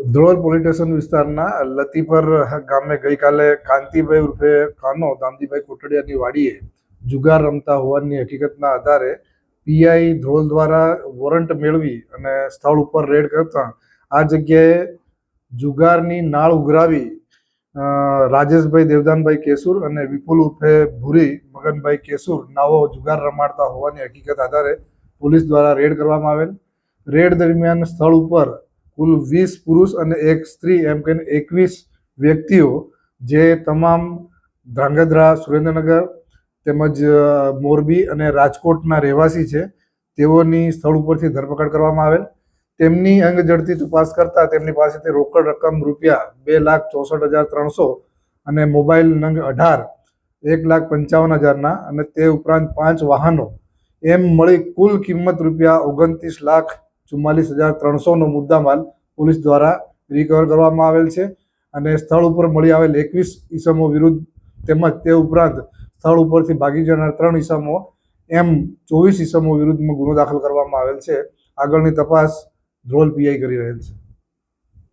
Dhrol police station વિસ્તારના લતીપર ગામે ગઈકાલે કાંતિભાઈ ઉર્ફે કાનો દામજીભાઈ કોટડિયાની વાડીએ જુગાર રમતા હોવાની હકીકતના આધારે પીઆઈ ધ્રોલ દ્વારા વોરંટ મેળવી અને સ્થળ ઉપર રેડ કરતા આ જગ્યાએ જુગારની નાળ ઉઘરાવી રાજેશભાઈ દેવદાનભાઈ કેસુર અને વિપુલ ઉર્ફે ભૂરી મગનભાઈ કેસુર નાઓ જુગાર રમાડતા હોવાની હકીકત આધારે પોલીસ દ્વારા રેડ કરવામાં આવેલ. રેડ દરમિયાન સ્થળ ઉપર કુલ વીસ પુરુષ અને એક સ્ત્રી એમ કહીને એકવીસ વ્યક્તિઓ જે તમામ ધ્રાંગધ્રા, સુરેન્દ્રનગર તેમજ મોરબી અને રાજકોટના રહેવાસી છે, તેઓની સ્થળ ઉપરથી ધરપકડ કરવામાં આવેલ. તેમની અંગ જડતી તપાસ કરતા તેમની પાસેથી રોકડ રકમ રૂપિયા બે લાખ ચોસઠ હજાર ત્રણસો અને મોબાઈલ નંગ અઢાર, એક લાખ પંચાવન હજારના અને તે ઉપરાંત પાંચ વાહનો એમ મળી કુલ કિંમત રૂપિયા ઓગણત્રીસ લાખ ચુમ્માલીસ હજાર ત્રણસોનો મુદ્દામાલ પોલીસ દ્વારા રિકવર કરવામાં આવેલ છે અને સ્થળ ઉપર મળી આવેલ એકવીસ ઈસમો વિરુદ્ધ તેમજ તે ઉપરાંત સ્થળ ઉપરથી ભાગી જનાર ત્રણ ઈસમો એમ ચોવીસ ઈસમો વિરુદ્ધમાં ગુનો દાખલ કરવામાં આવેલ છે. આગળની તપાસ ધ્રોલ પીઆઈ કરી રહેલ છે.